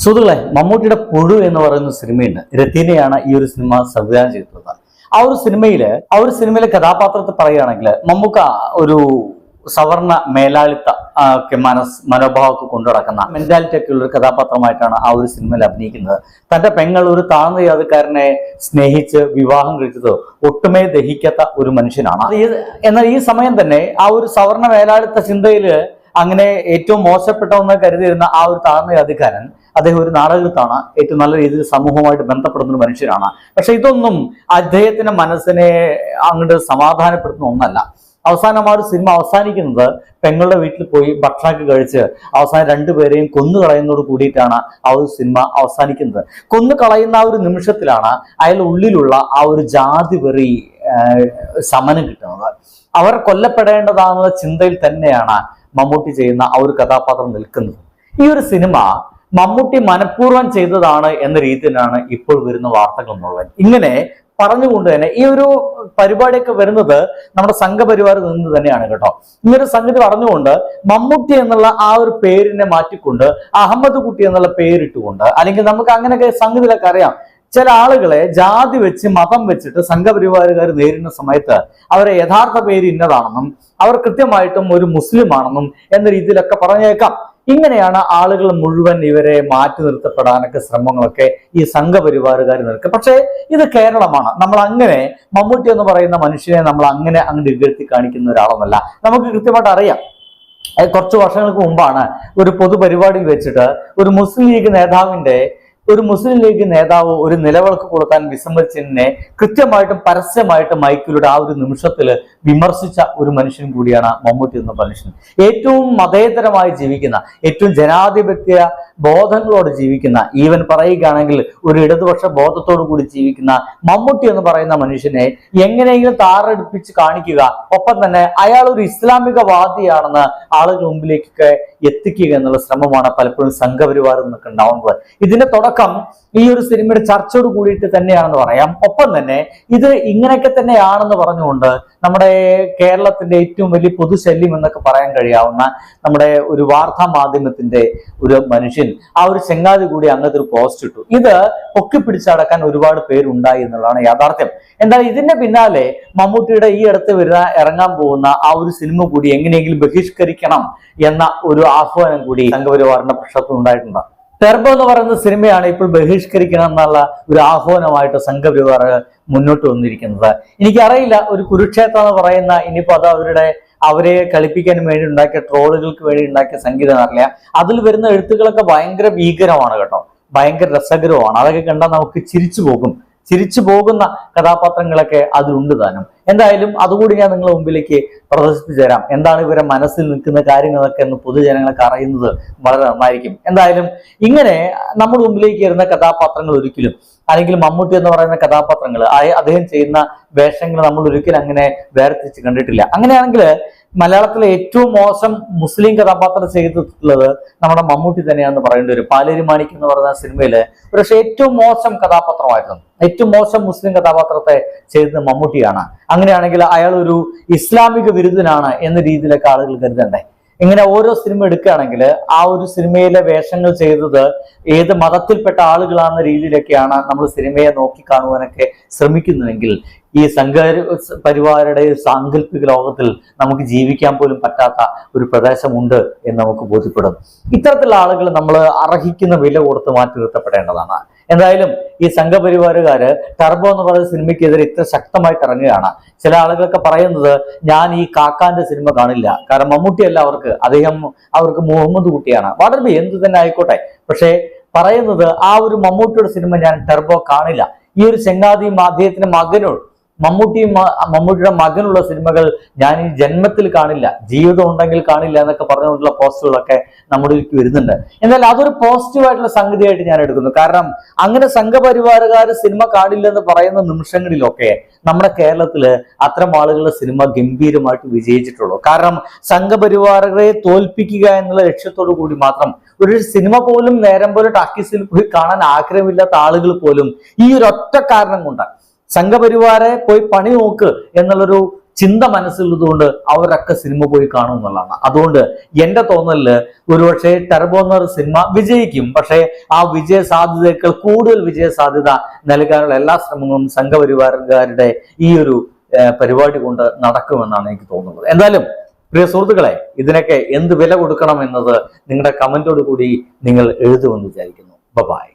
സുഹൃത്തുക്കളെ മമ്മൂട്ടിയുടെ പുഴു എന്ന് പറയുന്ന സിനിമയുണ്ട്. രത്തീനയാണ് ഈ ഒരു സിനിമ സംവിധാനം ചെയ്തിട്ടുള്ളത്. ആ ഒരു സിനിമയിൽ ആ ഒരു സിനിമയിലെ കഥാപാത്രത്തെ പറയുകയാണെങ്കിൽ മമ്മൂക്ക ഒരു സവർണ മേലാളിത്ത ഒക്കെ മനസ് മനോഭാവമൊക്കെ കൊണ്ടു നടക്കുന്ന മെന്റാലിറ്റി ഒക്കെ ഉള്ള ഒരു കഥാപാത്രമായിട്ടാണ് ആ ഒരു സിനിമയിൽ അഭിനയിക്കുന്നത്. തന്റെ പെങ്ങൾ ഒരു താഴ്ന്ന ജാതിക്കാരനെ സ്നേഹിച്ച് വിവാഹം കഴിച്ചത് ഒട്ടുമേ ദഹിക്കാത്ത ഒരു മനുഷ്യനാണ്. എന്നാൽ ഈ സമയം തന്നെ ആ ഒരു സവർണ മേലാളിത്ത ചിന്തയിൽ അങ്ങനെ ഏറ്റവും മോശപ്പെട്ടവെന്ന് കരുതിയിരുന്ന ആ ഒരു താഴ്ന്ന ജാതിക്കാരൻ അദ്ദേഹം ഒരു നാടകത്താണ് ഏറ്റവും നല്ല രീതിയിൽ സമൂഹവുമായിട്ട് ബന്ധപ്പെടുന്ന ഒരു മനുഷ്യനാണ് പക്ഷെ ഇതൊന്നും അദ്ദേഹത്തിന്റെ മനസ്സിനെ അങ്ങോട്ട് സമാധാനപ്പെടുത്തുന്ന ഒന്നല്ല. അവസാനം ആ ഒരു സിനിമ അവസാനിക്കുന്നത് പെങ്ങളുടെ വീട്ടിൽ പോയി ഭക്ഷണമൊക്കെ കഴിച്ച് അവസാനം രണ്ടുപേരെയും കൊന്നു കളയുന്നതോട് കൂടിയിട്ടാണ് ആ ഒരു സിനിമ അവസാനിക്കുന്നത്. കൊന്നു കളയുന്ന ആ ഒരു നിമിഷത്തിലാണ് അയാൾ ഉള്ളിലുള്ള ആ ഒരു ജാതി വെറി ശമനം കിട്ടുന്നത്. അവർ കൊല്ലപ്പെടേണ്ടതാണെന്ന ചിന്തയിൽ തന്നെയാണ് മമ്മൂട്ടി ചെയ്യുന്ന ആ ഒരു കഥാപാത്രം നിൽക്കുന്നത്. ഈ ഒരു സിനിമ മമ്മൂട്ടി മനഃപൂർവം ചെയ്തതാണ് എന്ന രീതിയിലാണ് ഇപ്പോൾ വരുന്ന വാർത്തകൾ മുഴുവൻ. ഇങ്ങനെ പറഞ്ഞുകൊണ്ട് തന്നെ ഈ ഒരു പരിപാടിയൊക്കെ വരുന്നത് നമ്മുടെ സംഘപരിവാർ നിന്ന് തന്നെയാണ് കേട്ടോ. ഇങ്ങനൊരു സംഗതി പറഞ്ഞുകൊണ്ട് മമ്മൂട്ടി എന്നുള്ള ആ ഒരു പേരിനെ മാറ്റിക്കൊണ്ട് അഹമ്മദ് കുട്ടി എന്നുള്ള പേരിട്ടുകൊണ്ട് അല്ലെങ്കിൽ നമുക്ക് അങ്ങനെയൊക്കെ സംഗതിയിലൊക്കെ അറിയാം. ചില ആളുകളെ ജാതി വെച്ച് മതം വെച്ചിട്ട് സംഘപരിവാരുകാർ നേരിടുന്ന സമയത്ത് അവരെ യഥാർത്ഥ പേര് ഇന്നതാണെന്നും അവർ കൃത്യമായിട്ടും ഒരു മുസ്ലിം ആണെന്നും എന്ന രീതിയിലൊക്കെ പറഞ്ഞേക്കാം. ഇങ്ങനെയാണ് ആളുകൾ മുഴുവൻ ഇവരെ മാറ്റി നിർത്തപ്പെടാനൊക്കെ ശ്രമങ്ങളൊക്കെ ഈ സംഘപരിവാറുകാർ നിൽക്കുക പക്ഷേ ഇത് കേരളമാണ്. നമ്മൾ അങ്ങനെ മമ്മൂട്ടി എന്ന് പറയുന്ന മനുഷ്യനെ നമ്മൾ അങ്ങനെ അങ്ങോട്ട് ഇകഴ്ത്തി കാണിക്കുന്ന ഒരാളൊന്നല്ല. നമുക്ക് കൃത്യമായിട്ട് അറിയാം. കുറച്ച് വർഷങ്ങൾക്ക് മുമ്പാണ് ഒരു പൊതുപരിപാടിയിൽ വെച്ചിട്ട് ഒരു മുസ്ലിം ലീഗ് നേതാവിന്റെ ഒരു മുസ്ലിം ലീഗ് നേതാവ് ഒരു നിലവിളക്ക് കൊടുക്കാൻ വിസമ്മതിച്ചതിനെ കൃത്യമായിട്ടും പരസ്യമായിട്ടും മൈക്കിലൂടെ ആ ഒരു നിമിഷത്തിൽ വിമർശിച്ച ഒരു മനുഷ്യൻ കൂടിയാണ് മമ്മൂട്ടി എന്ന മനുഷ്യൻ ഏറ്റവും മതേതരമായി ജീവിക്കുന്ന ഏറ്റവും ജനാധിപത്യ ബോധങ്ങളോട് ജീവിക്കുന്ന ഈവൻ പറയുകയാണെങ്കിൽ ഒരു ഇടതുപക്ഷ ബോധത്തോടു കൂടി ജീവിക്കുന്ന മമ്മൂട്ടി എന്ന് പറയുന്ന മനുഷ്യനെ എങ്ങനെയെങ്കിലും താറടിപ്പിച്ച് കാണിക്കുക ഒപ്പം തന്നെ അയാൾ ഒരു ഇസ്ലാമിക ഇസ്ലാമികവാദിയാണെന്ന് ആളുകൾ മുമ്പിലേക്കൊക്കെ എത്തിക്കുക എന്നുള്ള ശ്രമമാണ് പലപ്പോഴും സംഘപരിവാറിൽ നിന്നൊക്കെ ഉണ്ടാവുന്നത്. ഇതിന്റെ തുടക്കം ഈ ഒരു സിനിമയുടെ ചർച്ചയോട് കൂടിയിട്ട് തന്നെയാണെന്ന് പറയാം. ഒപ്പം തന്നെ ഇത് ഇങ്ങനെയൊക്കെ തന്നെയാണെന്ന് പറഞ്ഞുകൊണ്ട് നമ്മുടെ കേരളത്തിന്റെ ഏറ്റവും വലിയ പൊതുശല്യം എന്നൊക്കെ പറയാൻ കഴിയാവുന്ന നമ്മുടെ ഒരു വാർത്താ മാധ്യമത്തിന്റെ ഒരു മനുഷ്യൻ ആ ഒരു ചെങ്ങാതി കൂടി അങ്ങനത്തെ ഒരു പോസ്റ്റ് ഇട്ടു. ഇത് പൊക്കി പിടിച്ചടക്കാൻ ഒരുപാട് പേരുണ്ടായി എന്നുള്ളതാണ് യാഥാർത്ഥ്യം. എന്നാൽ ഇതിന്റെ പിന്നാലെ മമ്മൂട്ടിയുടെ ഈ അടുത്ത് വരുന്ന ഇറങ്ങാൻ പോകുന്ന ആ ഒരു സിനിമ കൂടി എങ്ങനെയെങ്കിലും ബഹിഷ്കരിക്കണം എന്ന ഒരു ആഹ്വാനം കൂടി സംഘപരിവാറിന്റെ പ്രശ്നത്തിൽ ഉണ്ടായിട്ടുണ്ട്. ടെർബോ എന്ന് പറയുന്ന സിനിമയാണ് ഇപ്പോൾ ബഹിഷ്കരിക്കണം എന്നുള്ള ഒരു ആഹ്വാനമായിട്ട് സംഘപരിവാർ മുന്നോട്ട് വന്നിരിക്കുന്നത്. എനിക്കറിയില്ല ഒരു കുരുക്ഷേത്രം എന്ന് പറയുന്ന ഇനിയിപ്പോ അത് അവരുടെ അവരെ കളിപ്പിക്കാൻ വേണ്ടി ഉണ്ടാക്കിയ ട്രോളുകൾക്ക് വേണ്ടി ഉണ്ടാക്കിയ സംഗീതം അറിയില്ല അതിൽ വരുന്ന എഴുത്തുകളൊക്കെ ഭയങ്കര ഭീകരമാണ് കേട്ടോ. ഭയങ്കര രസകരമാണ് അതൊക്കെ കണ്ടാൽ നമുക്ക് ചിരിച്ചു പോകും. ചിരിച്ചു പോകുന്ന കഥാപാത്രങ്ങളൊക്കെ അതിലുണ്ട് താനും. എന്തായാലും അതുകൂടി ഞാൻ നിങ്ങളുടെ മുമ്പിലേക്ക് പ്രദർശിപ്പിച്ചു തരാം. എന്താണ് ഇവരെ മനസ്സിൽ നിൽക്കുന്ന കാര്യങ്ങളൊക്കെ എന്ന് പൊതുജനങ്ങൾക്ക് അറിയുന്നത് വളരെ നന്നായിരിക്കും. എന്തായാലും ഇങ്ങനെ നമ്മുടെ മുമ്പിലേക്ക് വരുന്ന കഥാപാത്രങ്ങൾ ഒരിക്കലും അല്ലെങ്കിൽ മമ്മൂട്ടി എന്ന് പറയുന്ന കഥാപാത്രങ്ങൾ അദ്ദേഹം ചെയ്യുന്ന വേഷങ്ങൾ നമ്മൾ ഒരിക്കലും അങ്ങനെ വേർതിരിച്ച് കണ്ടിട്ടില്ല. അങ്ങനെയാണെങ്കിൽ മലയാളത്തിലെ ഏറ്റവും മോശം മുസ്ലിം കഥാപാത്രം ചെയ്തിട്ടുള്ളത് നമ്മുടെ മമ്മൂട്ടി തന്നെയാണെന്ന് പറയേണ്ടി വരും. പാലേരി മാണിക്ക് എന്ന് പറയുന്ന സിനിമയിൽ പക്ഷേ ഏറ്റവും മോശം കഥാപാത്രമായിരുന്നു. ഏറ്റവും മോശം മുസ്ലിം കഥാപാത്രത്തെ ചെയ്തത് മമ്മൂട്ടിയാണ്. അങ്ങനെയാണെങ്കിൽ അയാൾ ഒരു ഇസ്ലാമിക വിരുദ്ധനാണ് എന്ന രീതിയിലൊക്കെ ആളുകൾ കരുതണ്ടേ? ഇങ്ങനെ ഓരോ സിനിമ എടുക്കുകയാണെങ്കിൽ ആ ഒരു സിനിമയിലെ വേഷങ്ങൾ ചെയ്തത് ഏത് മതത്തിൽപ്പെട്ട ആളുകളാണെന്ന രീതിയിലൊക്കെയാണ് നമ്മൾ സിനിമയെ നോക്കി കാണുവാനൊക്കെ ശ്രമിക്കുന്നുവെങ്കിൽ ഈ സംഘ പരിവാരുടെ സാങ്കല്പിക ലോകത്തിൽ നമുക്ക് ജീവിക്കാൻ പോലും പറ്റാത്ത ഒരു പ്രദേശമുണ്ട് എന്ന് നമുക്ക് ബോധ്യപ്പെടും. ഇത്തരത്തിലുള്ള ആളുകൾ നമ്മൾ അർഹിക്കുന്ന വില കൊടുത്ത് മാറ്റി നിർത്തപ്പെടേണ്ടതാണ്. എന്തായാലും ഈ സംഘപരിവാരുകാര് ടർബോ എന്ന് പറയുന്ന സിനിമയ്ക്കെതിരെ ഇത്ര ശക്തമായിട്ട് ഇറങ്ങുകയാണ്. ചില ആളുകളൊക്കെ പറയുന്നത് ഞാൻ ഈ കാക്കാന്റെ സിനിമ കാണില്ല. കാരണം മമ്മൂട്ടിയല്ല അവർക്ക് അദ്ദേഹം അവർക്ക് മുഹമ്മദ് കുട്ടിയാണ്. വളരെ എന്ത് തന്നെ ആയിക്കോട്ടെ. പക്ഷേ പറയുന്നത് ആ ഒരു മമ്മൂട്ടിയുടെ സിനിമ ഞാൻ ടെർബോ കാണില്ല. ഈ ഒരു ചെങ്ങാതിയും അദ്ദേഹത്തിന്റെ മകനും മമ്മൂട്ടിയും മമ്മൂട്ടിയുടെ മകനുള്ള സിനിമകൾ ഞാൻ ഈ ജന്മത്തിൽ കാണില്ല ജീവിതം ഉണ്ടെങ്കിൽ കാണില്ല എന്നൊക്കെ പറഞ്ഞുകൊണ്ടുള്ള പോസ്റ്റുകളൊക്കെ നമ്മുടെ വരുന്നുണ്ട്. എന്നാൽ അതൊരു പോസിറ്റീവായിട്ടുള്ള സംഗതിയായിട്ട് ഞാൻ എടുക്കുന്നു. കാരണം അങ്ങനെ സംഘപരിവാറുകാർ സിനിമ കാണില്ല എന്ന് പറയുന്ന നിമിഷങ്ങളിലൊക്കെ നമ്മുടെ കേരളത്തിൽ അത്തരം ആളുകളുടെ സിനിമ ഗംഭീരമായിട്ട് വിജയിച്ചിട്ടുള്ളൂ. കാരണം സംഘപരിവാറുകളെ തോൽപ്പിക്കുക എന്നുള്ള ലക്ഷ്യത്തോടു കൂടി മാത്രം ഒരു സിനിമ പോലും നേരം പോലെ ടാക്കീസിൽ പോയി കാണാൻ ആഗ്രഹമില്ലാത്ത ആളുകൾ പോലും ഈ ഒരൊറ്റ കാരണം കൊണ്ട് സംഘപരിവാരെ പോയി പണി നോക്ക് എന്നുള്ളൊരു ചിന്ത മനസ്സിലുള്ളതുകൊണ്ട് അവരൊക്കെ സിനിമ പോയി കാണും എന്നുള്ളതാണ്. അതുകൊണ്ട് എന്റെ തോന്നലിൽ ഒരുപക്ഷെ ടർബോ എന്നൊരു സിനിമ വിജയിക്കും. പക്ഷേ ആ വിജയ സാധ്യതയേക്കാൾ കൂടുതൽ വിജയ സാധ്യത നൽകാനുള്ള എല്ലാ ശ്രമങ്ങളും സംഘപരിവാരക്കാരുടെ ഈ ഒരു പരിപാടി കൊണ്ട് നടക്കുമെന്നാണ് എനിക്ക് തോന്നുന്നത്. എന്തായാലും പ്രിയ സുഹൃത്തുക്കളെ ഇതിനൊക്കെ എന്ത് വില കൊടുക്കണം എന്നത് നിങ്ങളുടെ കമന്റോട് കൂടി നിങ്ങൾ എഴുതുമെന്ന് വിചാരിക്കുന്നു. ബൈ.